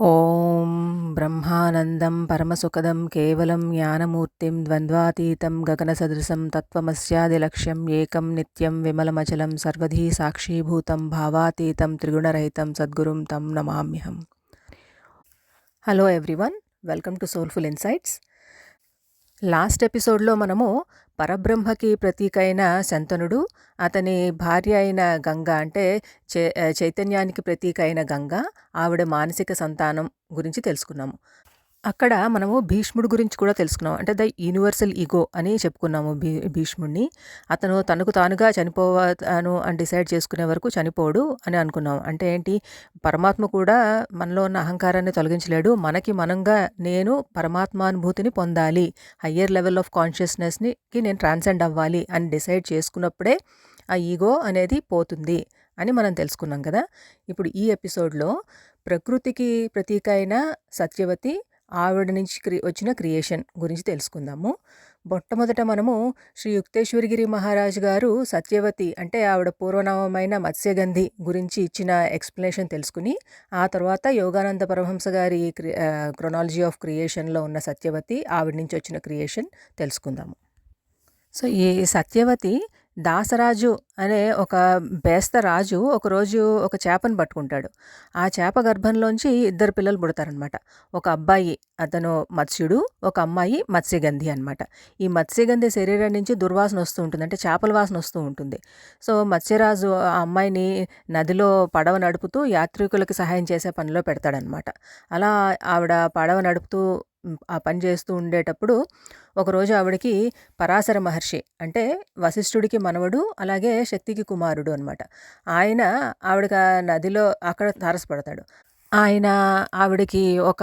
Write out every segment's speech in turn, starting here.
ఓం బ్రహ్మానందం పరమసుఖదం కేవలం జ్ఞానమూర్తిం ద్వంద్వాతీతం గగనసదృశం తత్వమస్యాది లక్ష్యం ఏకం నిత్యం విమలమచలం సర్వధీ సాక్షీభూతం భావాతీతం త్రిగుణరహితం సద్గురుం తం నమామ్యహం. Hello everyone welcome to soulful insights last ఎపిసోడ్లో మనము పరబ్రహ్మకి ప్రతీక అయిన శంతనుడు అతని భార్య అయిన గంగ అంటే చే చైతన్యానికి ప్రతీక అయిన గంగ ఆవిడ మానసిక సంతానం గురించి తెలుసుకున్నాము. అక్కడ మనము భీష్ముడి గురించి కూడా తెలుసుకున్నాం. అంటే ద యూనివర్సల్ ఈగో అని చెప్పుకున్నాము భీ భీష్ముడిని. అతను తనకు తానుగా చనిపోవాను అని డిసైడ్ చేసుకునే వరకు చనిపోడు అని అనుకున్నాం. అంటే ఏంటి? పరమాత్మ కూడా మనలో ఉన్న అహంకారాన్ని తొలగించలేడు. మనకి మనంగా నేను పరమాత్మానుభూతిని పొందాలి. హయ్యర్ లెవెల్ ఆఫ్ కాన్షియస్నెస్కి నేను ట్రాన్సెండ్ అవ్వాలి అని డిసైడ్ చేసుకున్నప్పుడే ఆ ఈగో అనేది పోతుంది అని మనం తెలుసుకున్నాం కదా. ఇప్పుడు ఈ ఎపిసోడ్లో ప్రకృతికి ప్రతీక అయిన సత్యవతి ఆవిడ నుంచి క్రి వచ్చిన క్రియేషన్ గురించి తెలుసుకుందాము. మొట్టమొదట మనము శ్రీ యుక్తేశ్వరగిరి మహారాజు గారు సత్యవతి అంటే ఆవిడ పూర్వనామమైన మత్స్యగంధి గురించి ఇచ్చిన ఎక్స్ప్లెనేషన్ తెలుసుకుని ఆ తర్వాత యోగానంద పరమహంస గారి క్రొనాలజీ ఆఫ్ క్రియేషన్లో ఉన్న సత్యవతి ఆవిడ నుంచి వచ్చిన క్రియేషన్ తెలుసుకుందాము. సో ఈ సత్యవతి దాసరాజు అనే ఒక బేస్త రాజు ఒకరోజు ఒక చేపను పట్టుకుంటాడు. ఆ చేప గర్భంలోంచి ఇద్దరు పిల్లలు పుడతారనమాట ఒక అబ్బాయి అతను మత్స్యుడు ఒక అమ్మాయి మత్స్యగంధి అనమాట ఈ మత్స్యగంధి శరీరం నుంచి దుర్వాసన వస్తూ ఉంటుంది. అంటే చేపల వాసన వస్తూ ఉంటుంది. సో మత్స్యరాజు ఆ అమ్మాయిని నదిలో పడవ నడుపుతూ యాత్రికులకి సహాయం చేసే పనిలో పెడతాడనమాట అలా ఆవిడ పడవ నడుపుతూ ఆ పని చేస్తూ ఉండేటప్పుడు ఒకరోజు ఆవిడకి పరాశర మహర్షి అంటే వశిష్ఠుడికి మనవడు అలాగే శక్తికి కుమారుడు అనమాట ఆయన ఆవిడకి నదిలో అక్కడ తారసపడతాడు. ఆయన ఆవిడకి ఒక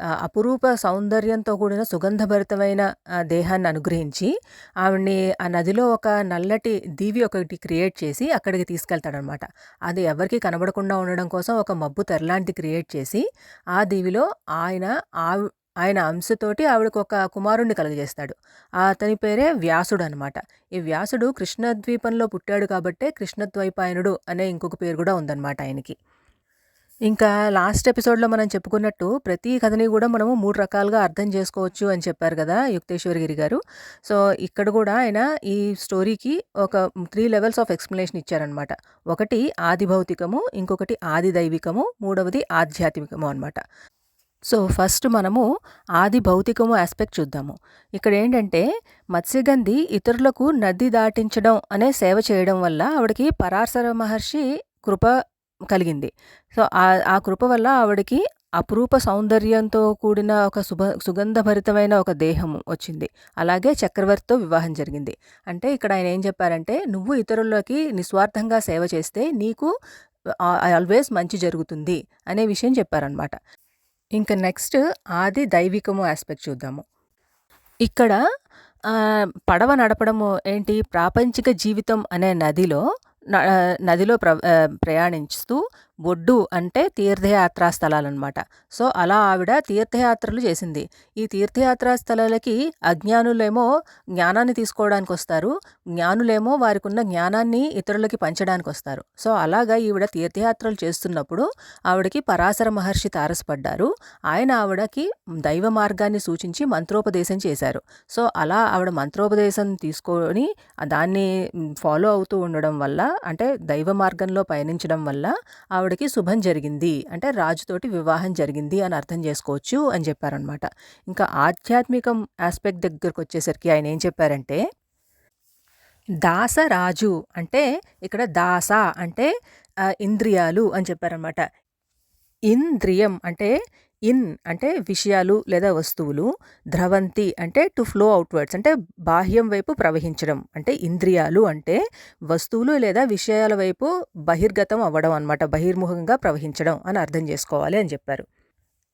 అపురూప సౌందర్యంతో కూడిన సుగంధభరితమైన దేహాన్ని అనుగ్రహించి ఆవిడ్ని ఆ నదిలో ఒక నల్లటి దీవి ఒకటి క్రియేట్ చేసి అక్కడికి తీసుకెళ్తాడనమాట అది ఎవరికి కనబడకుండా ఉండడం కోసం ఒక మబ్బు తెరలాంటి క్రియేట్ చేసి ఆ దీవిలో ఆయన ఆవి ఆయన అంశతోటి ఆవిడకు ఒక కుమారుణ్ణి కలుగజేస్తాడు. అతని పేరే వ్యాసుడు అనమాట ఈ వ్యాసుడు కృష్ణద్వీపంలో పుట్టాడు కాబట్టే కృష్ణద్వైపాయనుడు అనే ఇంకొక పేరు కూడా ఉందన్నమాట ఆయనకి. ఇంకా లాస్ట్ ఎపిసోడ్లో మనం చెప్పుకున్నట్టు ప్రతి కథని కూడా మనము మూడు రకాలుగా అర్థం చేసుకోవచ్చు అని చెప్పారు కదా యుక్తేశ్వరగిరి గారు సో ఇక్కడ కూడా ఆయన ఈ స్టోరీకి ఒక త్రీ లెవెల్స్ ఆఫ్ ఎక్స్ప్లెనేషన్ ఇచ్చారనమాట ఒకటి ఆది భౌతికము ఇంకొకటి ఆది దైవికము మూడవది ఆధ్యాత్మికము అనమాట సో ఫస్ట్ మనము ఆది భౌతికము ఆస్పెక్ట్ చూద్దాము. ఇక్కడ ఏంటంటే మత్స్యగంధి ఇతరులకు నది దాటించడం అనే సేవ చేయడం వల్ల ఆవిడకి పరాశర మహర్షి కృప కలిగింది. సో ఆ ఆ కృప వల్ల ఆవిడకి అపురూప సౌందర్యంతో కూడిన ఒక సుభ సుగంధభరితమైన ఒక దేహం వచ్చింది. అలాగే చక్రవర్తితో వివాహం జరిగింది. అంటే ఇక్కడ ఆయన ఏం చెప్పారంటే నువ్వు ఇతరులకి నిస్వార్థంగా సేవ చేస్తే నీకు ఆల్వేస్ మంచి జరుగుతుంది అనే విషయం చెప్పారనమాట ఇంకా నెక్స్ట్ ఆది దైవికము ఆస్పెక్ట్ చూద్దాము. ఇక్కడ పడవ నడపడము ఏంటి? ప్రాపంచిక జీవితం అనే నదిలో నదిలో ప్ర ప్రయాణిస్తూ బొడ్డు అంటే తీర్థయాత్రా స్థలాలన్నమాట. సో అలా ఆవిడ తీర్థయాత్రలు చేసింది. ఈ తీర్థయాత్రా స్థలాలకి అజ్ఞానులేమో జ్ఞానాన్ని తీసుకోవడానికి వస్తారు జ్ఞానులేమో వారికి ఉన్న జ్ఞానాన్ని ఇతరులకి పంచడానికి వస్తారు సో అలాగా ఈవిడ తీర్థయాత్రలు చేస్తున్నప్పుడు ఆవిడకి పరాశర మహర్షి తారసపడ్డారు. ఆయన ఆవిడకి దైవ మార్గాన్ని సూచించి మంత్రోపదేశం చేశారు. సో అలా ఆవిడ మంత్రోపదేశం తీసుకొని దాన్ని ఫాలో అవుతూ ఉండడం వల్ల అంటే దైవ మార్గంలో పయనించడం వల్ల ఆవిడకి శుభం జరిగింది. అంటే రాజుతోటి వివాహం జరిగింది అని అర్థం చేసుకోవచ్చు అని చెప్పారనమాట ఇంకా ఆధ్యాత్మికం ఆస్పెక్ట్ దగ్గరకు వచ్చేసరికి ఆయన ఏం చెప్పారంటే దాసరాజు అంటే ఇక్కడ దాస అంటే ఇంద్రియాలు అని చెప్పారనమాట ఇంద్రియం అంటే ఇన్ అంటే విషయాలు లేదా వస్తువులు ద్రవంతి అంటే టు ఫ్లో అవుట్వర్డ్స్ అంటే బాహ్యం వైపు ప్రవహించడం అంటే ఇంద్రియాలు అంటే వస్తువులు లేదా విషయాల వైపు బహిర్గతం అవ్వడం అనమాట బహిర్ముఖంగా ప్రవహించడం అని అర్థం చేసుకోవాలి అని చెప్పారు.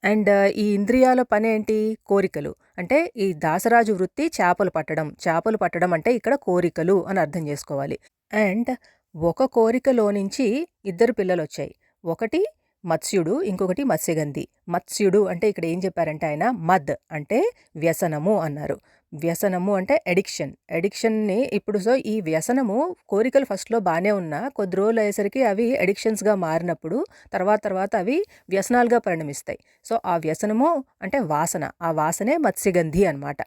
అండ్ ఈ ఇంద్రియాల పని ఏంటి? కోరికలు. అంటే ఈ దాసరాజు వృత్తి చేపలు పట్టడం. చేపలు పట్టడం అంటే ఇక్కడ కోరికలు అని అర్థం చేసుకోవాలి. అండ్ ఒక కోరికలో నుంచి ఇద్దరు పిల్లలు వచ్చాయి ఒకటి మత్స్యుడు ఇంకొకటి మత్స్యగంధి. మత్స్యుడు అంటే ఇక్కడ ఏం చెప్పారంటే ఆయన? మద్ అంటే వ్యసనము అన్నారు. వ్యసనము అంటే అడిక్షన్. అడిక్షన్ని ఇప్పుడు సో ఈ వ్యసనము కోరికలు ఫస్ట్లో బాగానే ఉన్నా కొద్ది రోజులు అయ్యేసరికి అవి అడిక్షన్స్గా మారినప్పుడు తర్వాత తర్వాత అవి వ్యసనాలుగా పరిణమిస్తాయి. సో ఆ వ్యసనము అంటే వాసన. ఆ వాసనే మత్స్యగంధి అనమాట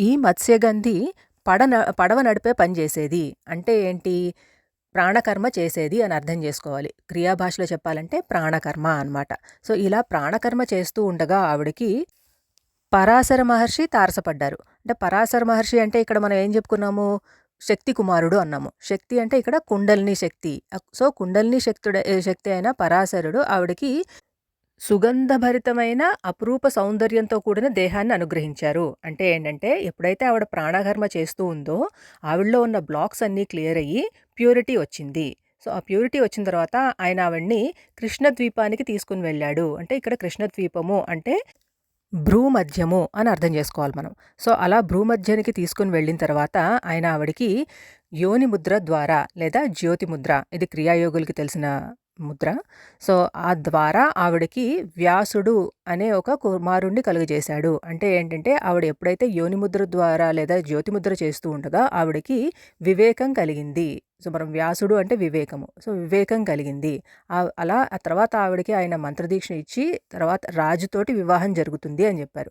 ఈ మత్స్యగంధి పడ పడవ నడిపే పని చేసేది. అంటే ఏంటి? ప్రాణకర్మ చేసేది అని అర్థం చేసుకోవాలి. క్రియాభాషలో చెప్పాలంటే ప్రాణకర్మ అనమాట సో ఇలా ప్రాణకర్మ చేస్తూ ఉండగా ఆవిడకి పరాశర మహర్షి తారసపడ్డారు. అంటే పరాశర మహర్షి అంటే ఇక్కడ మనం ఏం చెప్పుకున్నాము? శక్తి కుమారుడు అన్నాము. శక్తి అంటే ఇక్కడ కుండలిని శక్తి. సో కుండలిని శక్తుడ శక్తి అయిన పరాశరుడు ఆవిడకి సుగంధభరితమైన అపురూప సౌందర్యంతో కూడిన దేహాన్ని అనుగ్రహించారు. అంటే ఏంటంటే ఎప్పుడైతే ఆవిడ ప్రాణాకర్మ చేస్తూ ఉందో ఆవిడలో ఉన్న బ్లాక్స్ అన్నీ క్లియర్ అయ్యి ప్యూరిటీ వచ్చింది. సో ఆ ప్యూరిటీ వచ్చిన తర్వాత ఆయన ఆవిడ్ని కృష్ణద్వీపానికి తీసుకుని వెళ్ళాడు. అంటే ఇక్కడ కృష్ణద్వీపము అంటే భ్రూమధ్యము అని అర్థం చేసుకోవాలి మనం. సో అలా భ్రూమధ్యానికి తీసుకుని వెళ్ళిన తర్వాత ఆయన ఆవిడికి యోని ముద్ర ద్వారా లేదా జ్యోతి ముద్ర ఇది క్రియాయోగులకి తెలిసిన ముద్ర. సో ఆ ద్వారా ఆవిడకి వ్యాసుడు అనే ఒక కుమారుణ్ణి కలుగజేశాడు. అంటే ఏంటంటే ఆవిడ ఎప్పుడైతే యోనిముద్ర ద్వారా లేదా జ్యోతి ముద్ర చేస్తూ ఉండగా ఆవిడకి వివేకం కలిగింది. సో మనం వ్యాసుడు అంటే వివేకము. సో వివేకం కలిగింది. అలా ఆ తర్వాత ఆవిడకి ఆయన మంత్రదీక్ష ఇచ్చి తర్వాత రాజుతోటి వివాహం జరుగుతుంది అని చెప్పారు.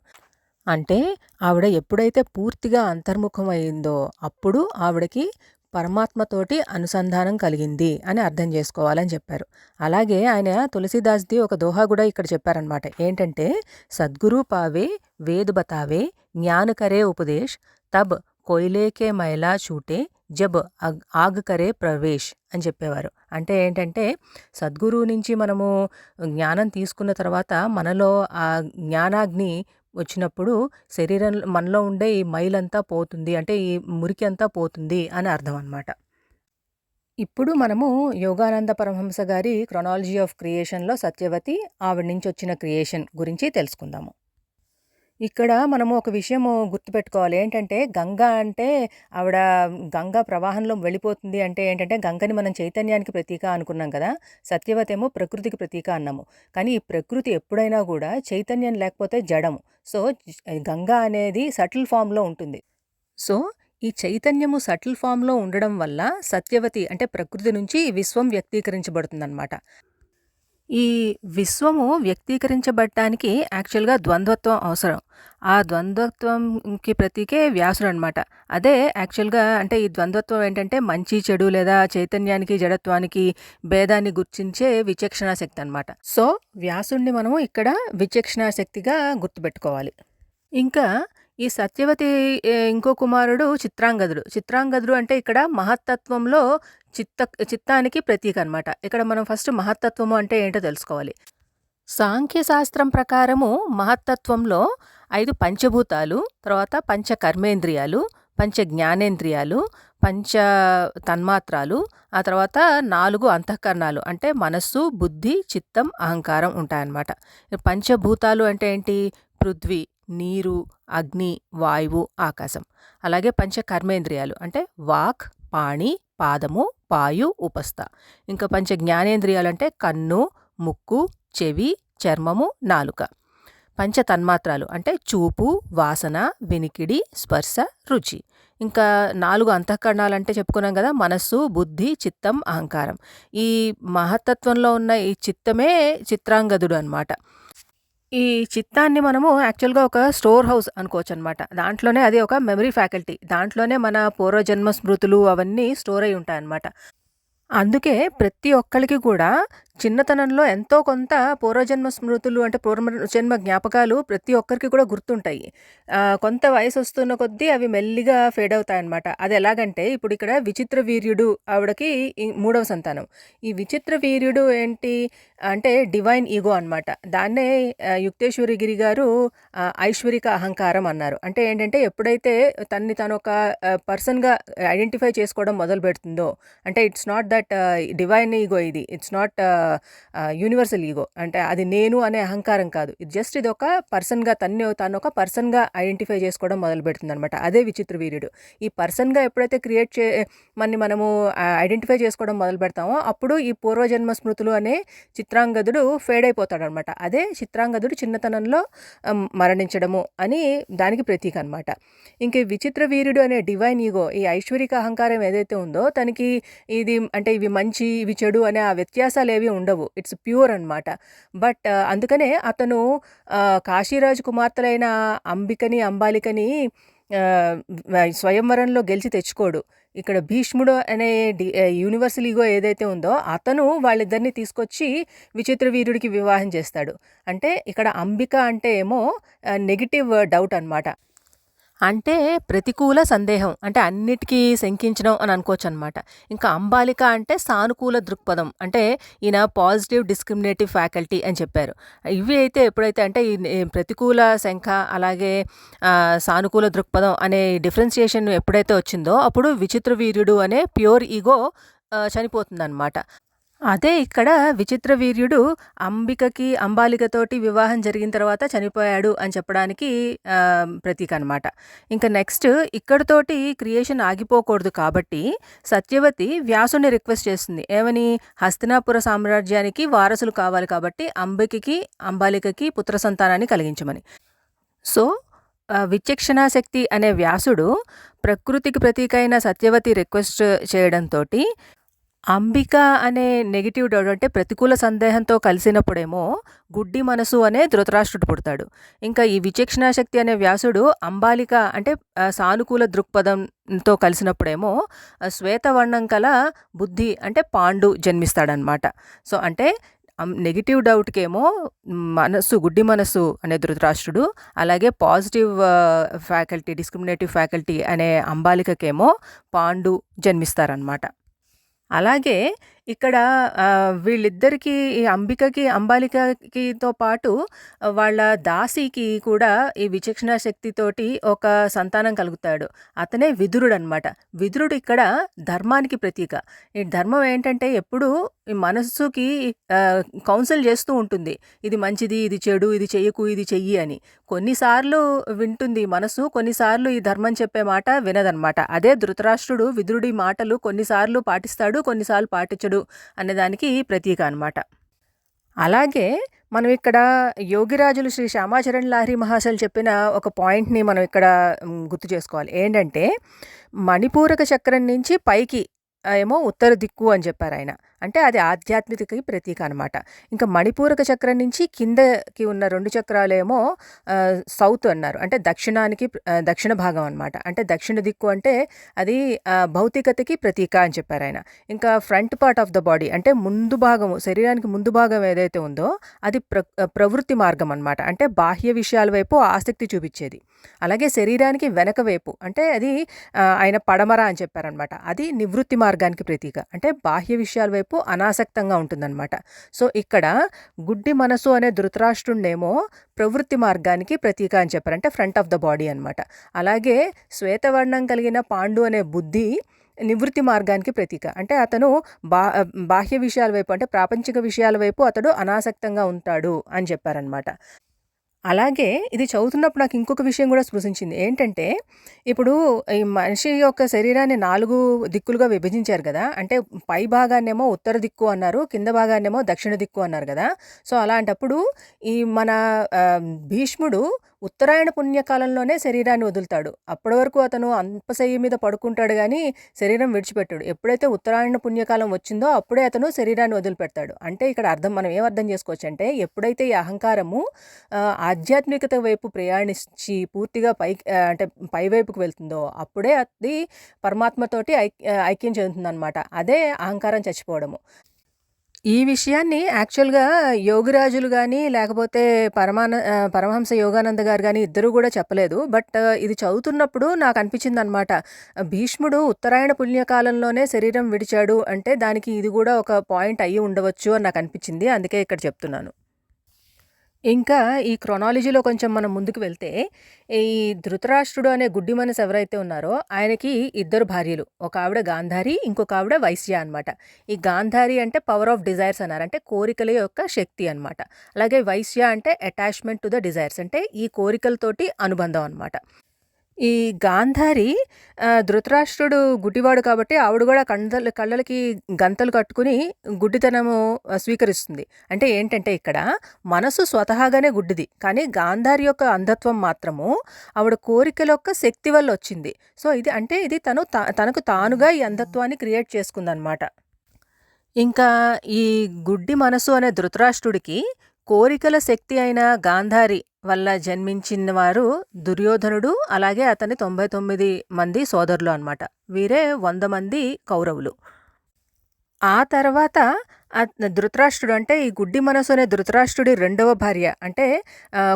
అంటే ఆవిడ ఎప్పుడైతే పూర్తిగా అంతర్ముఖమైందో అప్పుడు ఆవిడకి పరమాత్మతోటి అనుసంధానం కలిగింది అని అర్థం చేసుకోవాలని చెప్పారు. అలాగే ఆయన తులసిదాస్ది ఒక దోహా కూడా ఇక్కడ చెప్పారనమాట ఏంటంటే సద్గురు పావే వేద్ బతావే జ్ఞానకరే ఉపదేశ్ తబ్ కొయిలేకే మైలా చూటే జబ్ ఆగ్ కరే ప్రవేశ్ అని చెప్పేవారు. అంటే ఏంటంటే సద్గురువు నుంచి మనము జ్ఞానం తీసుకున్న తర్వాత మనలో ఆ జ్ఞానాగ్ని వచ్చినప్పుడు శరీరం మనలో ఉండే ఈ మైల్ అంతా పోతుంది అంటే ఈ మురికి అంతా పోతుంది అని అర్థం అనమాట ఇప్పుడు మనము యోగానంద పరమహంస గారి క్రొనాలజీ ఆఫ్ క్రియేషన్లో సత్యవతి ఆవిడ నుంచి వచ్చిన క్రియేషన్ గురించి తెలుసుకుందాము. ఇక్కడ మనము ఒక విషయము గుర్తుపెట్టుకోవాలి. ఏంటంటే గంగా అంటే ఆవిడ గంగా ప్రవాహంలో వెళ్ళిపోతుంది అంటే ఏంటంటే గంగని మనం చైతన్యానికి ప్రతీక అనుకున్నాం కదా. సత్యవతి ఏమో ప్రకృతికి ప్రతీక అన్నాము. కానీ ఈ ప్రకృతి ఎప్పుడైనా కూడా చైతన్యం లేకపోతే జడము. సో గంగా అనేది సటిల్ ఫామ్లో ఉంటుంది. సో ఈ చైతన్యము సటిల్ ఫామ్లో ఉండడం వల్ల సత్యవతి అంటే ప్రకృతి నుంచి విశ్వం వ్యక్తీకరించబడుతుందన్నమాట. ఈ విశ్వము వ్యక్తీకరించబడటానికి యాక్చువల్గా ద్వంద్వత్వం అవసరం. ఆ ద్వంద్వత్వంకి ప్రతీకే వ్యాసుడు అనమాట అదే యాక్చువల్గా అంటే ఈ ద్వంద్వత్వం ఏంటంటే మంచి చెడు లేదా చైతన్యానికి జడత్వానికి భేదాన్ని గుర్తించే విచక్షణ శక్తి అనమాట సో వ్యాసుడిని మనము ఇక్కడ విచక్షణ శక్తిగా గుర్తుపెట్టుకోవాలి. ఇంకా ఈ సత్యవతి ఇంకో కుమారుడు చిత్రాంగదుడు. చిత్రాంగదుడు అంటే ఇక్కడ మహత్తత్వంలో చిత్త చిత్తానికి ప్రతీక అనమాట ఇక్కడ మనం ఫస్ట్ మహత్తత్వము అంటే ఏంటో తెలుసుకోవాలి. సాంఖ్యశాస్త్రం ప్రకారము మహత్తత్వంలో ఐదు పంచభూతాలు తర్వాత పంచ కర్మేంద్రియాలు పంచ జ్ఞానేంద్రియాలు పంచ తన్మాత్రాలు ఆ తర్వాత నాలుగు అంతఃకరణాలు అంటే మనస్సు బుద్ధి చిత్తం అహంకారం ఉంటాయన్నమాట. పంచభూతాలు అంటే ఏంటి? పృథ్వీ నీరు అగ్ని వాయువు ఆకాశం. అలాగే పంచ కర్మేంద్రియాలు అంటే వాక్ పాణి పాదము పాయు ఉపస్థ. ఇంకా పంచ జ్ఞానేంద్రియాలు అంటే కన్ను ముక్కు చెవి చర్మము నాలుక. పంచ తన్మాత్రాలు అంటే చూపు వాసన వినికిడి స్పర్శ రుచి. ఇంకా నాలుగు అంతఃకరణాలు అంటే చెప్పుకున్నాం కదా మనస్సు బుద్ధి చిత్తం అహంకారం. ఈ మహత్తత్వంలో ఉన్న ఈ చిత్తమే చిత్రాంగదుడు అనమాట ఈ చిత్తాన్ని మనము యాక్చువల్గా ఒక స్టోర్ హౌస్ అనుకోవచ్చు అనమాట దాంట్లోనే అది ఒక మెమరీ ఫ్యాకల్టీ. దాంట్లోనే మన పూర్వజన్మ స్మృతులు అవన్నీ స్టోర్ అయి ఉంటాయన్నమాట అందుకే ప్రతి ఒక్కరికి కూడా చిన్నతనంలో ఎంతో కొంత పూర్వజన్మ స్మృతులు అంటే పూర్వజన్మ జ్ఞాపకాలు ప్రతి ఒక్కరికి కూడా గుర్తుంటాయి. కొంత వయసు వస్తున్న కొద్దీ అవి మెల్లిగా ఫేడ్ అవుతాయన్నమాట. అది ఎలాగంటే ఇప్పుడు ఇక్కడ విచిత్ర వీర్యుడు ఆవిడకి మూడవ సంతానం. ఈ విచిత్ర వీర్యుడు ఏంటి అంటే డివైన్ ఈగో అనమాట దాన్నే యుక్తేశ్వరి గిరి గారు ఐశ్వరిక అహంకారం అన్నారు. అంటే ఏంటంటే ఎప్పుడైతే తన్ని తను ఒక పర్సన్గా ఐడెంటిఫై చేసుకోవడం మొదలు పెడుతుందో అంటే it's not that divine ego ఇది. ఇట్స్ నాట్ యూనివర్సల్ ఈగో అంటే అది నేను అనే అహంకారం కాదు. ఇది జస్ట్ ఇది ఒక పర్సన్గా తన్ని తను ఒక పర్సన్గా ఐడెంటిఫై చేసుకోవడం మొదలు పెడుతుంది అనమాట అదే విచిత్ర వీర్యుడు. ఈ పర్సన్గా ఎప్పుడైతే క్రియేట్ చే మనని మనము ఐడెంటిఫై చేసుకోవడం మొదలు పెడతామో అప్పుడు ఈ పూర్వజన్మ స్మృతులు అనే చిత్రాంగదుడు ఫేడ్ అయిపోతాడు అనమాట అదే చిత్రాంగదుడు చిన్నతనంలో మరణించడము అని దానికి ప్రతీక అనమాట ఇంక విచిత్ర వీరుడు అనే డివైన్ ఈగో ఈ ఐశ్వరిక అహంకారం ఏదైతే ఉందో తనకి ఇది అంటే ఇవి మంచి ఇవి చెడు అనే ఆ వ్యత్యాసాలు ఏవి ఉండవు. ఇట్స్ ప్యూర్ అనమాట బట్ అందుకనే అతను కాశీరాజు కుమార్తెలైన అంబికని అంబాలికని స్వయంవరంలో గెలిచి తెచ్చుకోడు. ఇక్కడ భీష్ముడు అనే డి యూనివర్సల్ ఈగో ఏదైతే ఉందో అతను వాళ్ళిద్దరిని తీసుకొచ్చి విచిత్ర వీరుడికి వివాహం చేస్తాడు. అంటే ఇక్కడ అంబిక అంటే ఏమో నెగిటివ్ డౌట్ అన్నమాట. అంటే ప్రతికూల సందేహం అంటే అన్నిటికీ శంకించడం అని అనుకోవచ్చు అనమాట ఇంకా అంబాలిక అంటే సానుకూల దృక్పథం అంటే ఈయన పాజిటివ్ డిస్క్రిమినేటివ్ ఫ్యాకల్టీ అని చెప్పారు. ఇవి అయితే ఎప్పుడైతే అంటే ఈ ప్రతికూల శంఖ అలాగే సానుకూల దృక్పథం అనే డిఫరెన్సియేషన్ ఎప్పుడైతే వచ్చిందో అప్పుడు విచిత్ర వీర్యుడు అనే ప్యూర్ ఈగో చనిపోతుందన్నమాట. అదే ఇక్కడ విచిత్ర వీర్యుడు అంబికకి అంబాలికతోటి వివాహం జరిగిన తర్వాత చనిపోయాడు అని చెప్పడానికి ప్రతీక అనమాట ఇంకా నెక్స్ట్ ఇక్కడతోటి క్రియేషన్ ఆగిపోకూడదు కాబట్టి సత్యవతి వ్యాసుని రిక్వెస్ట్ చేస్తుంది. ఏమని? హస్తినాపుర సామ్రాజ్యానికి వారసులు కావాలి కాబట్టి అంబికకి అంబాలికకి పుత్ర సంతానాన్ని కలిగించమని. సో విచక్షణాశక్తి అనే వ్యాసుడు ప్రకృతికి ప్రతీక అయిన సత్యవతి రిక్వెస్ట్ చేయడంతో అంబిక అనే నెగిటివ్ డౌట్ అంటే ప్రతికూల సందేహంతో కలిసినప్పుడేమో గుడ్డి మనసు అనే ధృతరాష్ట్రుడు పుడతాడు. ఇంకా ఈ విచక్షణా శక్తి అనే వ్యాసుడు అంబాలిక అంటే సానుకూల దృక్పథంతో కలిసినప్పుడేమో శ్వేతవర్ణం కల బుద్ధి అంటే పాండు జన్మిస్తాడనమాట సో అంటే నెగిటివ్ డౌట్కేమో మనస్సు గుడ్డి మనస్సు అనే ధృతరాష్ట్రుడు అలాగే పాజిటివ్ ఫ్యాకల్టీ డిస్క్రిమినేటివ్ ఫ్యాకల్టీ అనే అంబాలికకేమో పాండు జన్మిస్తారనమాట అలాగే ఇక్కడ వీళ్ళిద్దరికీ ఈ అంబికకి అంబాలికకితో పాటు వాళ్ళ దాసికి కూడా ఈ విచక్షణ శక్తితోటి ఒక సంతానం కలుగుతాడు. అతనే విదురుడు అనమాట విదురుడు ఇక్కడ ధర్మానికి ప్రతీక. ఈ ధర్మం ఏంటంటే ఎప్పుడు ఈ మనస్సుకి కౌన్సిల్ చేస్తూ ఉంటుంది. ఇది మంచిది ఇది చెడు ఇది చెయ్యకు ఇది చెయ్యి అని. కొన్నిసార్లు వింటుంది మనసు కొన్నిసార్లు ఈ ధర్మం చెప్పే మాట వినదనమాట. అదే ధృతరాష్ట్రుడు విదురుడి మాటలు కొన్నిసార్లు పాటిస్తాడు కొన్నిసార్లు పాటించడు. అనేదానికి ప్రతీక అనమాట అలాగే మనం ఇక్కడ యోగిరాజులు శ్రీ శ్యామాచరణ్ లహరి మహాశలు చెప్పిన ఒక పాయింట్ని మనం ఇక్కడ గుర్తు చేసుకోవాలి. ఏంటంటే మణిపూరక చక్రం నుంచి పైకి ఏమో ఉత్తర దిక్కు అని చెప్పారు ఆయన. అంటే అది ఆధ్యాత్మికకి ప్రతీక అనమాట ఇంకా మణిపూరక చక్రం నుంచి కిందకి ఉన్న రెండు చక్రాలేమో సౌత్ అన్నారు. అంటే దక్షిణానికి దక్షిణ భాగం అనమాట అంటే దక్షిణ దిక్కు అంటే అది భౌతికతకి ప్రతీక అని చెప్పారు ఆయన. ఇంకా front part of the body అంటే ముందు భాగము శరీరానికి ముందు భాగం ఏదైతే ఉందో అది ప్ర ప్రవృత్తి మార్గం అనమాట అంటే బాహ్య విషయాల వైపు ఆసక్తి చూపించేది. అలాగే శరీరానికి వెనక వైపు అంటే అది ఆయన పడమర అని చెప్పారనమాట అది నివృత్తి మార్గానికి ప్రతీక. అంటే బాహ్య విషయాల వైపు అనాసక్తంగా ఉంటుందన్నమాట. సో ఇక్కడ గుడ్డి మనసు అనే ధృతరాష్ట్రుండేమో ప్రవృత్తి మార్గానికి ప్రతీక అని చెప్పారంటే ఫ్రంట్ ఆఫ్ ద బాడీ అనమాట అలాగే శ్వేతవర్ణం కలిగిన పాండు అనే బుద్ధి నివృత్తి మార్గానికి ప్రతీక. అంటే అతను బా బాహ్య విషయాల వైపు అంటే ప్రాపంచిక విషయాల వైపు అతడు అనాసక్తంగా ఉంటాడు అని చెప్పారనమాట అలాగే ఇది చదువుతున్నప్పుడు నాకు ఇంకొక విషయం కూడా స్పృశించింది. ఏంటంటే ఇప్పుడు ఈ మనిషి యొక్క శరీరాన్ని నాలుగు దిక్కులుగా విభజించారు కదా. అంటే పై భాగాన్నేమో ఉత్తర దిక్కు అన్నారు కింద భాగాన్నేమో దక్షిణ దిక్కు అన్నారు కదా. సో అలాంటప్పుడు ఈ మన భీష్ముడు ఉత్తరాయణ పుణ్యకాలంలోనే శరీరాన్ని వదులుతాడు. అప్పటి వరకు అతను అంపశయ్య మీద పడుకుంటాడు కానీ శరీరం విడిచిపెట్టాడు. ఎప్పుడైతే ఉత్తరాయణ పుణ్యకాలం వచ్చిందో అప్పుడే అతను శరీరాన్ని వదిలిపెడతాడు. అంటే ఇక్కడ అర్థం మనం ఏం అర్థం చేసుకోవచ్చు అంటే ఎప్పుడైతే ఈ అహంకారము ఆధ్యాత్మికత వైపు ప్రయాణించి పూర్తిగా పై అంటే పైవైపుకు వెళ్తుందో అప్పుడే అది పరమాత్మతోటి ఐక్ ఐక్యం చెందుతుందన్నమాట. అదే అహంకారం చచ్చిపోవడము. ఈ విషయాన్ని యాక్చువల్గా యోగిరాజులు కానీ లేకపోతే పరమాన పరమహంస యోగానంద గారు కానీ ఇద్దరూ కూడా చెప్పలేదు. బట్ ఇది చదువుతున్నప్పుడు నాకు అనిపించింది అనమాట భీష్ముడు ఉత్తరాయణ పుణ్యకాలంలోనే శరీరం విడిచాడు అంటే దానికి ఇది కూడా ఒక పాయింట్ అయ్యి ఉండవచ్చు అని నాకు అనిపించింది. అందుకే ఇక్కడ చెప్తున్నాను. ఇంకా ఈ క్రొనాలజీలో కొంచెం మనం ముందుకు వెళ్తే, ఈ ధృతరాష్ట్రుడు అనే గుడ్డి మనసు ఎవరైతే ఉన్నారో, ఆయనకి ఇద్దరు భార్యలు. ఒక ఆవిడ గాంధారి, ఇంకొక ఆవిడ వైశ్య అనమాట. ఈ గాంధారి అంటే పవర్ ఆఫ్ డిజైర్స్ అన్నారు. అంటే కోరికల యొక్క శక్తి అనమాట. అలాగే వైశ్య అంటే అటాచ్‌మెంట్ టు ద డిజైర్స్ అంటే ఈ కోరికలతోటి అనుబంధం అనమాట. ఈ గాంధారి ధృతరాష్ట్రుడు గుడ్డివాడు కాబట్టి ఆవిడ కూడా కండలు కళ్ళలకి గంతలు కట్టుకుని గుడ్డితనము స్వీకరిస్తుంది. అంటే ఏంటంటే ఇక్కడ మనసు స్వతహాగానే గుడ్డిది. కానీ గాంధారి యొక్క అంధత్వం మాత్రము ఆవిడ కోరికల యొక్క శక్తి వల్ల వచ్చింది సో, ఇది అంటే ఇది తను తనకు తానుగా ఈ అంధత్వాన్ని క్రియేట్ చేసుకుందనమాట. ఇంకా ఈ గుడ్డి మనసు అనే ధృతరాష్ట్రుడికి కోరికల శక్తి అయిన గాంధారి వల్ల జన్మించిన వారు దుర్యోధనుడు, అలాగే అతని 99 మంది సోదరులు అనమాట. వీరే వంద మంది కౌరవులు. ఆ తర్వాత ధృతరాష్ట్రుడు అంటే ఈ గుడ్డి మనసు అనే ధృతరాష్ట్రుడి రెండవ భార్య అంటే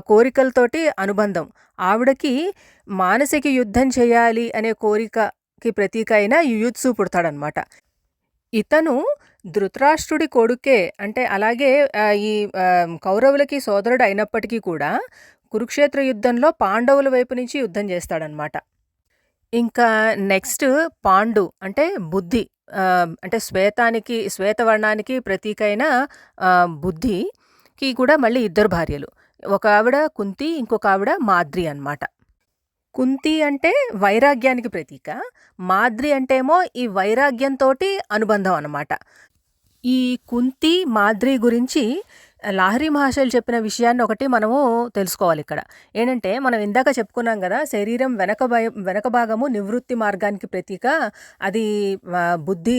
కోరికలతోటి అనుబంధం. ఆవిడకి మానసిక యుద్ధం చేయాలి అనే కోరికకి ప్రతీక అయిన యుయుత్సు పుడతాడనమాట. ఇతను ధృతరాష్ట్రుడి కొడుకే. అంటే అలాగే ఈ కౌరవులకి సోదరుడు అయినప్పటికీ కూడా కురుక్షేత్ర యుద్ధంలో పాండవుల వైపు నుంచి యుద్ధం చేస్తాడనమాట. ఇంకా నెక్స్ట్ పాండు అంటే బుద్ధి. అంటే శ్వేతానికి శ్వేతవర్ణానికి ప్రతీక అయిన బుద్ధికి కూడా మళ్ళీ ఇద్దరు భార్యలు. ఒక ఆవిడ కుంతి, ఇంకొక ఆవిడ మాద్రి అనమాట. కుంతి అంటే వైరాగ్యానికి ప్రతీక. మాద్రి అంటేమో ఈ వైరాగ్యంతో అనుబంధం అనమాట. ఈ కుంతి, మాద్రి గురించి లాహరి మహర్షులు చెప్పిన విషయాన్ని ఒకటి మనము తెలుసుకోవాలి ఇక్కడ ఏంటంటే మనం ఇందాక చెప్పుకున్నాం కదా శరీరం వెనక భయ వెనక భాగము నివృత్తి మార్గానికి ప్రతీక. అది బుద్ధి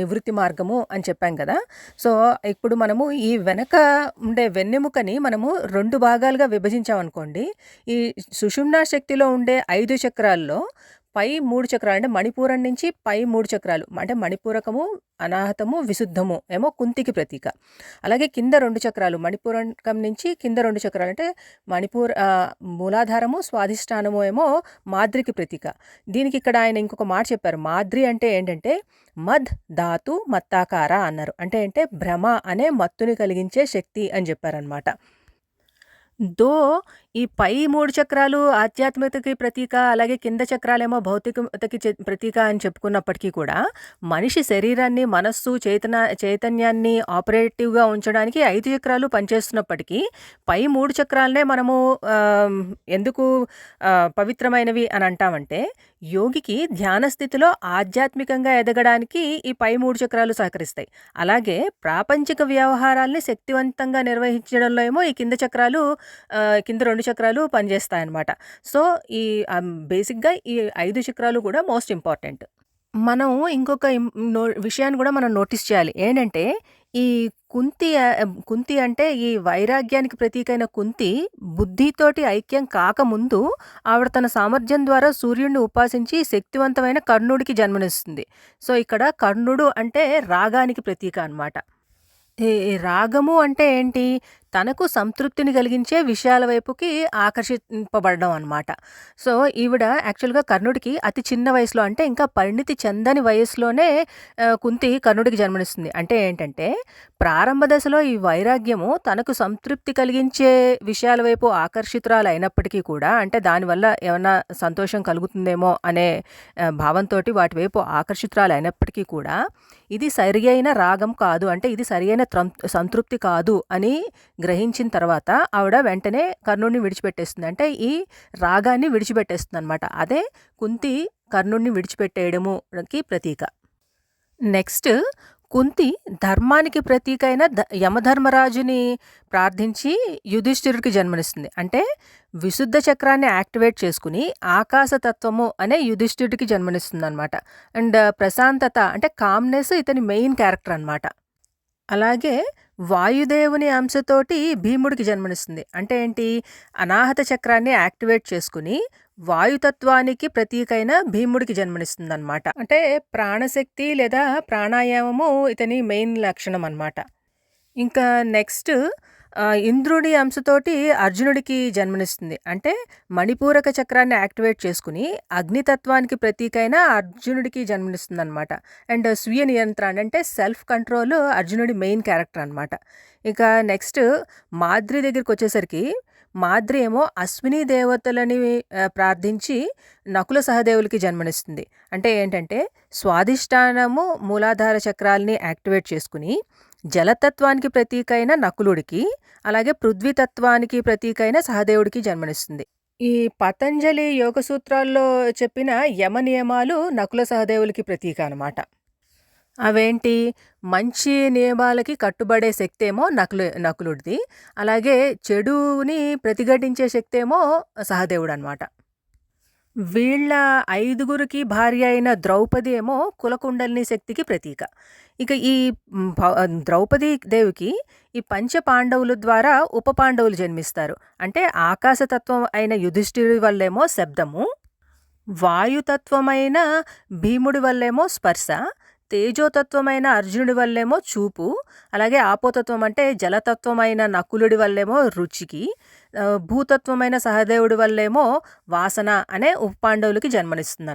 నివృత్తి మార్గము అని చెప్పాం కదా సో, ఇప్పుడు మనము ఈ వెనక ఉండే వెన్నెముకని మనము రెండు భాగాలుగా విభజించామనుకోండి. ఈ సుషుమ్నా శక్తిలో ఉండే ఐదు చక్రాల్లో పై మూడు చక్రాలు అంటే మణిపూరం నుంచి పై మూడు చక్రాలు అంటే మణిపూరకము, అనాహతము, విశుద్ధము ఏమో కుంతికి ప్రతీక. అలాగే కింద రెండు చక్రాలు మణిపూరకం నుంచి కింద రెండు చక్రాలు అంటే మణిపూర్ మూలాధారము, స్వాధిష్టానము ఏమో మాద్రికి ప్రతీక. దీనికి ఇక్కడ ఆయన ఇంకొక మాట చెప్పారు. మాద్రి అంటే ఏంటంటే మద్ ధాతు మత్తాకార అన్నారు. అంటే అంటే భ్రమ అనే మత్తుని కలిగించే శక్తి అని చెప్పారనమాట. దో ఈ పై మూడు చక్రాలు ఆధ్యాత్మికతకి ప్రతీక, అలాగే కింద చక్రాలేమో భౌతికతకి ప్రతీక అని చెప్పుకున్నప్పటికీ కూడా మనిషి శరీరాన్ని, మనస్సు, చేతన చైతన్యాన్ని ఆపరేటివ్‌గా ఉంచడానికి ఐదు చక్రాలు పనిచేస్తున్నప్పటికీ పై మూడు చక్రాలనే మనము ఎందుకు పవిత్రమైనవి అని అంటామంటే యోగికి ధ్యాన స్థితిలో ఆధ్యాత్మికంగా ఎదగడానికి ఈ పై మూడు చక్రాలు సహకరిస్తాయి. అలాగే ప్రాపంచిక వ్యవహారాల్ని శక్తివంతంగా నిర్వహించడంలో ఏమో ఈ కింద చక్రాలు కింద రెండు చక్రాలు పనిచేస్తాయన్నమాట. సో, ఈ బేసిక్‌గా ఈ ఐదు చక్రాలు కూడా మోస్ట్ ఇంపార్టెంట్. మనం ఇంకొక విషయాన్ని కూడా మనం నోటీస్ చేయాలి. ఏంటంటే ఈ కుంతి కుంతి అంటే ఈ వైరాగ్యానికి ప్రతీకైన కుంతి బుద్ధితోటి ఐక్యం కాకముందు ఆవిడ తన సామర్థ్యం ద్వారా సూర్యుడిని ఉపాసించి శక్తివంతమైన కర్ణుడికి జన్మనిస్తుంది. సో, ఇక్కడ కర్ణుడు అంటే రాగానికి ప్రతీక అనమాట. రాగము అంటే ఏంటి? తనకు సంతృప్తిని కలిగించే విషయాల వైపుకి ఆకర్షింపబడడం అనమాట. సో, ఈవిడ యాక్చువల్‌గా కర్ణుడికి అతి చిన్న వయసులో అంటే ఇంకా పరిణితి చెందని వయసులోనే కుంతి కర్ణుడికి జన్మనిస్తుంది. అంటే ఏంటంటే ప్రారంభ దశలో ఈ వైరాగ్యము తనకు సంతృప్తి కలిగించే విషయాల వైపు ఆకర్షితురాలు అయినప్పటికీ కూడా అంటే దానివల్ల ఏమన్నా సంతోషం కలుగుతుందేమో అనే భావంతో భావంతోటి వాటి వైపు ఆకర్షితురాలు అయినప్పటికీ కూడా ఇది సరియైన రాగం కాదు. అంటే ఇది సరియైన త్రం సంతృప్తి కాదు అని గ్రహించిన తర్వాత ఆవిడ వెంటనే కర్ణుడిని విడిచిపెట్టేస్తుంది. అంటే ఈ రాగాన్ని విడిచిపెట్టేస్తుంది అనమాట అదే కుంతి కర్ణుడిని విడిచిపెట్టేయడముకి ప్రతీక. నెక్స్ట్ కుంతి ధర్మానికి ప్రతీకైన ద యమధర్మరాజుని ప్రార్థించి యుధిష్ఠిరుడికి జన్మనిస్తుంది. అంటే విశుద్ధ చక్రాన్ని యాక్టివేట్ చేసుకుని ఆకాశతత్వము అనే యుధిష్ఠిరుడికి జన్మనిస్తుందనమాట. అండ్ ప్రశాంతత అంటే కామ్‌నెస్ ఇతని మెయిన్ క్యారెక్టర్ అనమాట. అలాగే వాయుదేవుని అంశతోటి భీముడికి జన్మనిస్తుంది. అంటే ఏంటి? అనాహత చక్రాన్ని యాక్టివేట్ చేసుకుని వాయుతత్వానికి ప్రతీకైన భీముడికి జన్మనిస్తుందనమాట. అంటే ప్రాణశక్తి లేదా ప్రాణాయామము ఇతని మెయిన్ లక్షణం అనమాట. ఇంకా నెక్స్ట్ ఇంద్రుడి అంశతోటి అర్జునుడికి జన్మనిస్తుంది. అంటే మణిపూరక చక్రాన్ని యాక్టివేట్ చేసుకుని అగ్నితత్వానికి ప్రతీకైన అర్జునుడికి జన్మనిస్తుంది అనమాట అండ్ స్వీయ నియంత్రణ అంటే సెల్ఫ్ కంట్రోల్ అర్జునుడి మెయిన్ క్యారెక్టర్ అనమాట ఇక నెక్స్ట్ మాద్రి దగ్గరికి వచ్చేసరికి మాద్రి ఏమో అశ్విని దేవతలని ప్రార్థించి నకుల సహదేవులకి జన్మనిస్తుంది. అంటే ఏంటంటే స్వాధిష్టానము మూలాధార చక్రాలని యాక్టివేట్ చేసుకుని జలతత్వానికి ప్రతీకైన నకులుడికి అలాగే పృథ్వీతత్వానికి ప్రతీకైన సహదేవుడికి జన్మనిస్తుంది. ఈ పతంజలి యోగ సూత్రాల్లో చెప్పిన యమ నియమాలు నకుల సహదేవులకి ప్రతీక అనమాట అవేంటి? మంచి నియమాలకి కట్టుబడే శక్తి ఏమో నకులు నకులుడిది. అలాగే చెడుని ప్రతిఘటించే శక్తి ఏమో సహదేవుడు అనమాట వీళ్ళ ఐదుగురికి భార్య అయిన ద్రౌపది ఏమో కులకుండలిని శక్తికి ప్రతీక. ఇక ఈ ద్రౌపది దేవికి ఈ పంచ పాండవుల ద్వారా ఉప పాండవులు జన్మిస్తారు. అంటే ఆకాశతత్వం అయిన యుధిష్ఠిరుడి వల్లేమో శబ్దము వాయుతత్వమైన భీముడి వల్లేమో స్పర్శ తేజోతత్వమైన అర్జునుడి వల్లేమో చూపు అలాగే ఆపోతత్వం అంటే జలతత్వమైన నకులుడి వల్లేమో రుచికి భూతత్వమైన సహదేవుడి వల్లేమో వాసన అనే ఉపపాండవులకి జన్మనిస్తుంది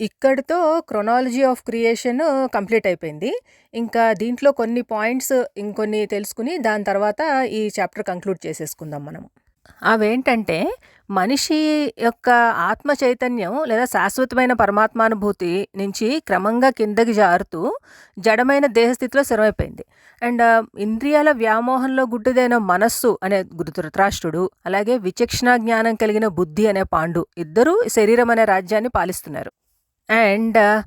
ఇక్కడితో క్రొనాలజీ ఆఫ్ క్రియేషన్ కంప్లీట్ అయిపోయింది. ఇంకా దీంట్లో కొన్ని పాయింట్స్ ఇంకొన్ని తెలుసుకుని దాని తర్వాత ఈ చాప్టర్ కంక్లూడ్ చేసేసుకుందాం మనం అవేంటంటే మనిషి యొక్క ఆత్మ చైతన్యం లేదా శాశ్వతమైన పరమాత్మానుభూతి నుంచి క్రమంగా కిందకి జారుతూ జడమైన దేహస్థితిలో స్థిరమైపోయింది. అండ్ ఇంద్రియాల వ్యామోహంలో గుడ్డిదైన మనస్సు అనే ధృతరాష్ట్రుడు అలాగే విచక్షణ జ్ఞానం కలిగిన బుద్ధి అనే పాండు ఇద్దరూ శరీరం అనే రాజ్యాన్ని పాలిస్తున్నారు. అండ్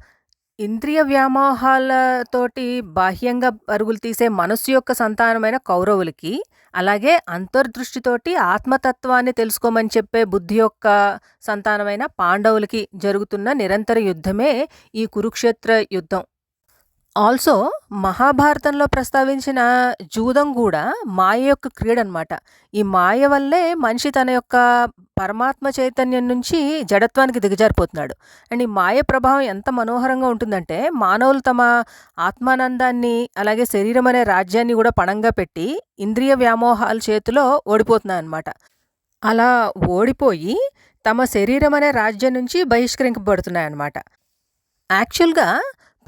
ఇంద్రియ వ్యామోహాలతోటి బాహ్యంగా పరుగులు తీసే మనస్సు యొక్క సంతానమైన కౌరవులకి అలాగే అంతర్దృష్టితోటి ఆత్మతత్వాన్ని తెలుసుకోమని చెప్పే బుద్ధి యొక్క సంతానమైన పాండవులకి జరుగుతున్న నిరంతర యుద్ధమే ఈ కురుక్షేత్ర యుద్ధం. ఆల్సో మహాభారతంలో ప్రస్తావించిన జూదం కూడా మాయ యొక్క క్రీడ అనమాట ఈ మాయ వల్లే మనిషి తన యొక్క పరమాత్మ చైతన్యం నుంచి జడత్వానికి దిగజారిపోతున్నాడు. అండ్ ఈ మాయ ప్రభావం ఎంత మనోహరంగా ఉంటుందంటే మానవులు తమ ఆత్మానందాన్ని అలాగే శరీరం అనే రాజ్యాన్ని కూడా పణంగా పెట్టి ఇంద్రియ వ్యామోహాల చేతిలో ఓడిపోతున్నాయి అన్నమాట అలా ఓడిపోయి తమ శరీరం అనే రాజ్యం నుంచి బహిష్కరింపబడుతున్నాయన్నమాట. యాక్చువల్గా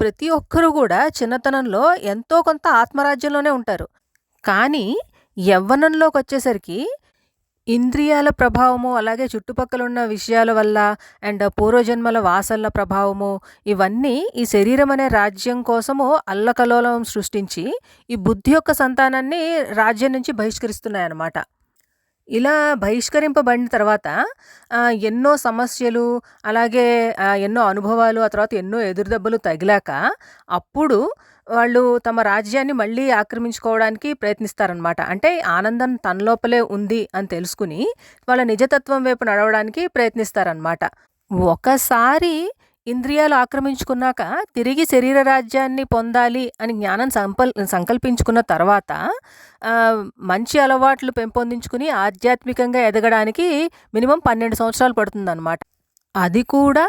ప్రతి ఒక్కరూ కూడా చిన్నతనంలో ఎంతో కొంత ఆత్మరాజ్యంలోనే ఉంటారు. కానీ యవ్వనంలోకి వచ్చేసరికి ఇంద్రియాల ప్రభావము అలాగే చుట్టుపక్కల ఉన్న విషయాల వల్ల అండ్ పూర్వజన్మల వాసనల ప్రభావము ఇవన్నీ ఈ శరీరం అనే రాజ్యం కోసము అల్లకలోలం సృష్టించి ఈ బుద్ధి యొక్క సంతానాన్ని రాజ్యం నుంచి బహిష్కరిస్తున్నాయన్నమాట. ఇలా బహిష్కరింపబడిన తర్వాత ఎన్నో సమస్యలు అలాగే ఎన్నో అనుభవాలు ఆ తర్వాత ఎన్నో ఎదురుదెబ్బలు తగిలాక అప్పుడు వాళ్ళు తమ రాజ్యాన్ని మళ్ళీ ఆక్రమించుకోవడానికి ప్రయత్నిస్తారనమాట అంటే ఆనందం తన లోపలే ఉంది అని తెలుసుకుని వాళ్ళ నిజతత్వం వైపు నడవడానికి ప్రయత్నిస్తారనమాట ఒకసారి ఇంద్రియాలు ఆక్రమించుకున్నాక తిరిగి శరీర రాజ్యాన్ని పొందాలి అని జ్ఞానం సంపల్ సంకల్పించుకున్న తర్వాత మంచి అలవాట్లు పెంపొందించుకుని ఆధ్యాత్మికంగా ఎదగడానికి మినిమం పన్నెండు సంవత్సరాలు పడుతుందన్నమాట. అది కూడా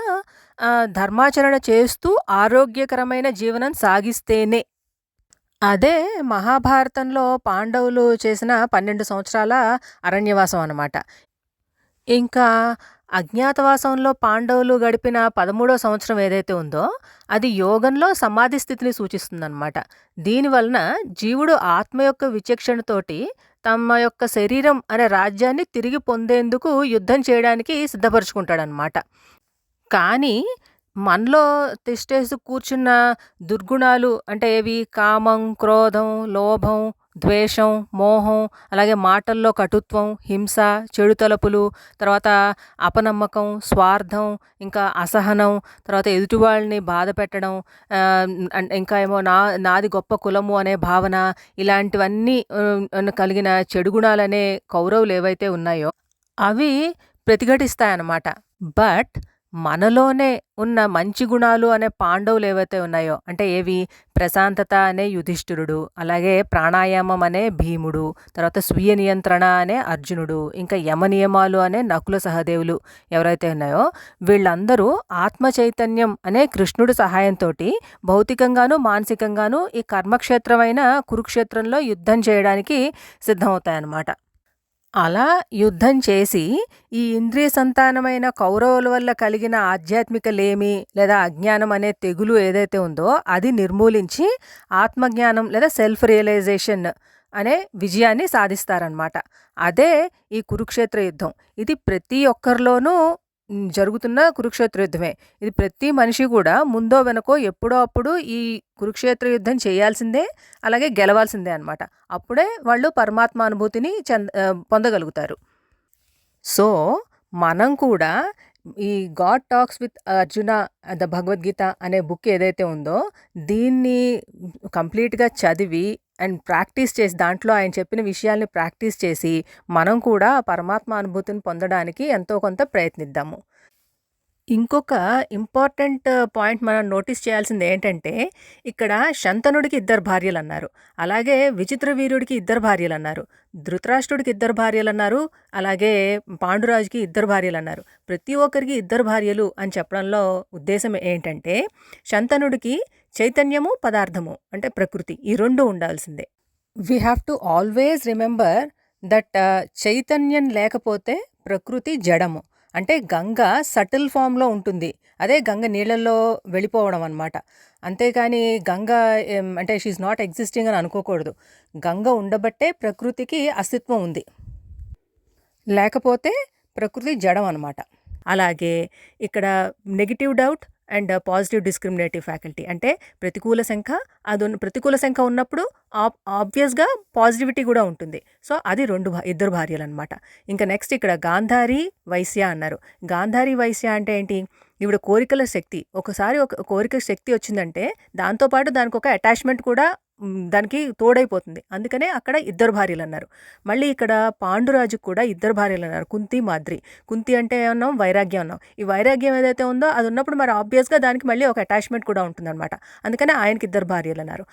ధర్మాచరణ చేస్తూ ఆరోగ్యకరమైన జీవనం సాగిస్తేనే. అదే మహాభారతంలో పాండవులు చేసిన పన్నెండు సంవత్సరాల అరణ్యవాసం అన్నమాట. ఇంకా అజ్ఞాతవాసంలో పాండవులు గడిపిన పదమూడో సంవత్సరం ఏదైతే ఉందో అది యోగంలో సమాధి స్థితిని సూచిస్తుందన్నమాట. దీనివలన జీవుడు ఆత్మ యొక్క విచక్షణతోటి తమ యొక్క శరీరం అనే రాజ్యాన్ని తిరిగి పొందేందుకు యుద్ధం చేయడానికి సిద్ధపరుచుకుంటాడనమాట కానీ మనలో తిష్టేసి కూర్చున్న దుర్గుణాలు అంటే ఏవి? కామం క్రోధం లోభం ద్వేషం మోహం అలాగే మాటల్లో కటుత్వం హింస చెడు తలపులు తర్వాత అపనమ్మకం స్వార్థం ఇంకా అసహనం తర్వాత ఎదుటి వాళ్ళని బాధ పెట్టడం ఇంకా ఏమో నా నాది గొప్ప కులము అనే భావన ఇలాంటివన్నీ కలిగిన చెడు గుణాలనే కౌరవులు ఏవైతే ఉన్నాయో అవి ప్రతిఘటిస్తాయన్నమాట. బట్ మనలోనే ఉన్న మంచి గుణాలు అనే పాండవులు ఏవైతే ఉన్నాయో అంటే ఏవి? ప్రశాంతత అనే యుధిష్ఠిరుడు అలాగే ప్రాణాయామం అనే భీముడు తర్వాత స్వీయ నియంత్రణ అనే అర్జునుడు ఇంకా యమ నియమాలు అనే నకుల సహదేవులు ఎవరైతే ఉన్నాయో వీళ్ళందరూ ఆత్మ చైతన్యం అనే కృష్ణుడి సహాయంతో భౌతికంగాను మానసికంగాను ఈ కర్మక్షేత్రమైన కురుక్షేత్రంలో యుద్ధం చేయడానికి సిద్ధమవుతాయన్నమాట. అలా యుద్ధం చేసి ఈ ఇంద్రియ సంతానమైన కౌరవుల వల్ల కలిగిన ఆధ్యాత్మిక లేమి లేదా అజ్ఞానం అనే తెగులు ఏదైతే ఉందో అది నిర్మూలించి ఆత్మజ్ఞానం లేదా సెల్ఫ్ రియలైజేషన్ అనే విజయాన్ని సాధిస్తారనమాట అదే ఈ కురుక్షేత్ర యుద్ధం. ఇది ప్రతి ఒక్కరిలోనూ జరుగుతున్న కురుక్షేత్ర యుద్ధమే. ఇది ప్రతి మనిషి కూడా ముందో వెనకో ఎప్పుడో అప్పుడు ఈ కురుక్షేత్ర యుద్ధం చేయాల్సిందే అలాగే గెలవాల్సిందే అనమాట అప్పుడే వాళ్ళు పరమాత్మ అనుభూతిని చెంద పొందగలుగుతారు. సో మనం కూడా ఈ God talks with Arjuna the Bhagavadgita అనే బుక్ ఏదైతే ఉందో దీన్ని కంప్లీట్గా చదివి అండ్ ప్రాక్టీస్ చేసి దాంట్లో ఆయన చెప్పిన విషయాల్ని ప్రాక్టీస్ చేసి మనం కూడా పరమాత్మ అనుభూతిని పొందడానికి ఎంతో కొంత ప్రయత్నిద్దాము. ఇంకొక ఇంపార్టెంట్ పాయింట్ మనం నోటీస్ చేయాల్సింది ఏంటంటే ఇక్కడ శంతనుడికి ఇద్దరు భార్యలు అన్నారు అలాగే విచిత్ర వీరుడికి ఇద్దరు భార్యలు అన్నారు ధృతరాష్ట్రుడికి ఇద్దరు భార్యలు అన్నారు అలాగే పాండురాజుకి ఇద్దరు భార్యలు అన్నారు ప్రతి ఒక్కరికి ఇద్దరు భార్యలు అని చెప్పడంలో ఉద్దేశం ఏంటంటే శంతనుడికి చైతన్యము పదార్థము అంటే ప్రకృతి. ఈ రెండు ఉండాల్సిందే. We have to always remember that చైతన్యం లేకపోతే ప్రకృతి జడము. అంటే గంగ సటిల్ ఫామ్లో ఉంటుంది. అదే గంగ నీళ్ళల్లో వెళ్ళిపోవడం అనమాట అంతేకాని గంగ అంటే షీఈ్ నాట్ ఎగ్జిస్టింగ్ అని అనుకోకూడదు. గంగ ఉండబట్టే ప్రకృతికి అస్తిత్వం ఉంది. లేకపోతే ప్రకృతి జడం అనమాట అలాగే ఇక్కడ negative doubt and positive discriminative faculty. అంటే ప్రతికూల సంఖ్య అది ప్రతికూల సంఖ్య ఉన్నప్పుడు ఆబ్వియస్గా పాజిటివిటీ కూడా ఉంటుంది. సో అది రెండు ఇద్దరు భార్యలు అనమాట ఇంకా నెక్స్ట్ ఇక్కడ గాంధారి వైశ్య అన్నారు. గాంధారి వైశ్య అంటే ఏంటి? ఈవిడ కోరికల శక్తి. ఒకసారి ఒక కోరిక శక్తి వచ్చిందంటే దాంతోపాటు దానికి ఒక అటాచ్మెంట్ కూడా దానికి తోడైపోతుంది. అందుకనే అక్కడ ఇద్దరు భార్యలు అన్నారు మళ్ళీ ఇక్కడ పాండురాజుకు కూడా ఇద్దరు భార్యలు అన్నారు కుంతి మాద్రి. కుంతి అంటే ఏమన్నాం? వైరాగ్యం అన్నాం. ఈ వైరాగ్యం ఏదైతే ఉందో అది ఉన్నప్పుడు మరి ఆబ్వియస్గా దానికి మళ్ళీ ఒక అటాచ్మెంట్ కూడా ఉంటుందన్నమాట. అందుకనే ఆయనకి ఇద్దరు భార్యలు అన్నారు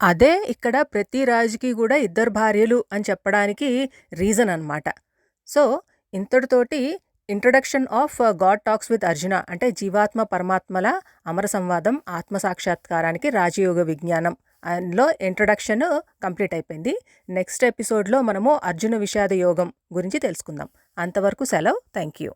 అదే ఇక్కడ ప్రతి రాజుకి కూడా ఇద్దరు భార్యలు అని చెప్పడానికి రీజన్ అనమాట so ఇంతటితోటి introduction of God talks with Arjuna అంటే జీవాత్మ పరమాత్మల అమర సంవాదం ఆత్మ సాక్షాత్కారానికి రాజయోగ విజ్ఞానం. లో ఇంట్రడక్షన్ కంప్లీట్ అయిపోయింది. నెక్స్ట్ ఎపిసోడ్లో మనము అర్జున విషాద యోగం గురించి తెలుసుకుందాం. అంతవరకు సెలవు. Thank you